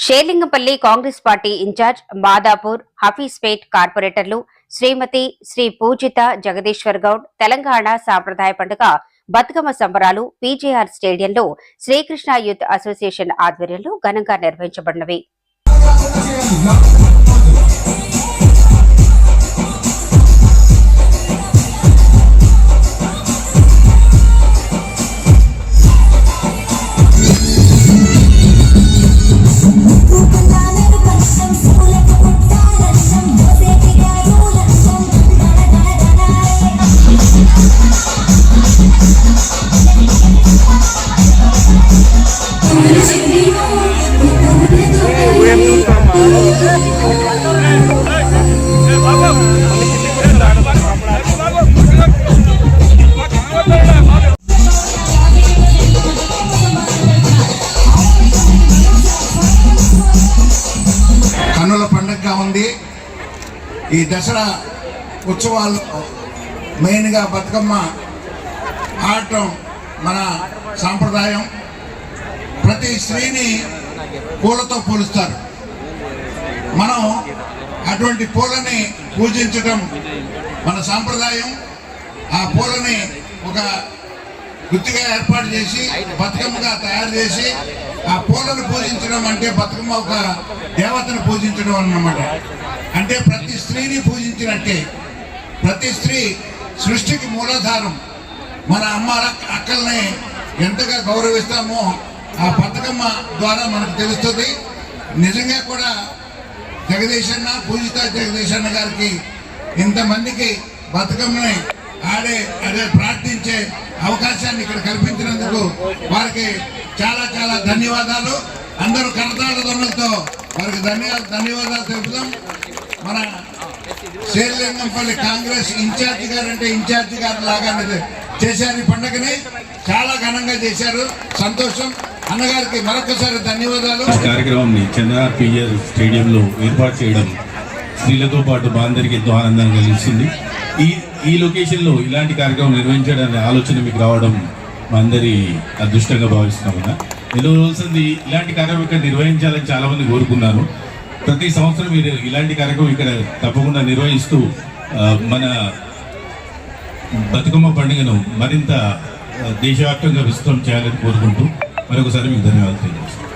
Serilingampally Congress party in charge Madhapur Hafeezpet కార్పొరేటర్లు శ్రీమతి శ్రీ పూజిత జగదీశ్వర్ గౌడ్ తెలంగాణ సాంప్రదాయ పండుగ బతుకమ్మ సంబరాలు పీజేఆర్ స్టేడియంలో శ్రీకృష్ణ యూత్ అసోసియేషన్ ఆధ్వర్యంలో ఘనంగా నిర్వహించబడినవి. కన్నుల పండుగగా ఉంది. ఈ దసరా ఉత్సవాలు మెయిన్గా బతుకమ్మ ఆడటం మన సాంప్రదాయం. ప్రతి స్త్రీని పూలతో పోలుస్తారు. మనం అటువంటి పూలని పూజించడం మన సాంప్రదాయం. ఆ పూలని ఒక గుర్తుగా ఏర్పాటు చేసి బతుకమ్మగా తయారు చేసి ఆ పూలను పూజించడం అంటే బతుకమ్మ ఒక దేవతను పూజించడం అన్నమాట. అంటే ప్రతి స్త్రీని పూజించినట్టే. ప్రతి స్త్రీ సృష్టికి మూలాధారం. మన అమ్మ అక్కల్ని ఎంతగా గౌరవిస్తామో ఆ బతుకమ్మ ద్వారా మనకు తెలుస్తుంది. నిజంగా కూడా జగదీశన్న పూజిత జగదీశన్న గారికి ఇంతమందికి బతుకమ్మని ఆడే అదే ప్రార్థించే అవకాశాన్ని ఇక్కడ కల్పించినందుకు వారికి చాలా చాలా ధన్యవాదాలు. అందరూ కరతాళ వారికి ధన్య ధన్యవాదాలు తెలుపుదాం. మన శ్రీలింగంపల్లి కాంగ్రెస్ ఇన్ఛార్జి గారు అంటే ఇన్ఛార్జి గారు లాగా చేశారు ఈ పండుగని. చాలా ఘనంగా చేశారు. సంతోషం. అన్నగారికి మరొకసారి ధన్యవాదాలు. ఈ కార్యక్రమాన్ని చంద్రనాథ్ పిఎల్ స్టేడియంలో ఏర్పాటు చేయడం స్త్రీలతో పాటు మా అందరికీ ఎంతో ఆనందాన్ని కలిగిస్తుంది. ఈ ఈ లొకేషన్లో ఇలాంటి కార్యక్రమం నిర్వహించడానికి ఆలోచన మీకు రావడం మా అందరి అదృష్టంగా భావిస్తున్నాం కదా ఎన్నో రోజుంది ఇలాంటి కార్యక్రమం ఇక్కడ నిర్వహించాలని చాలా మంది కోరుకున్నారు. ప్రతి సంవత్సరం మీరు ఇలాంటి కార్యక్రమం ఇక్కడ తప్పకుండా నిర్వహిస్తూ మన బతుకమ్మ పండుగను మరింత దేశవ్యాప్తంగా విస్తృతం చేయాలని కోరుకుంటూ మరొకసారి మీకు ధన్యవాదాలు తెలియజేస్తాను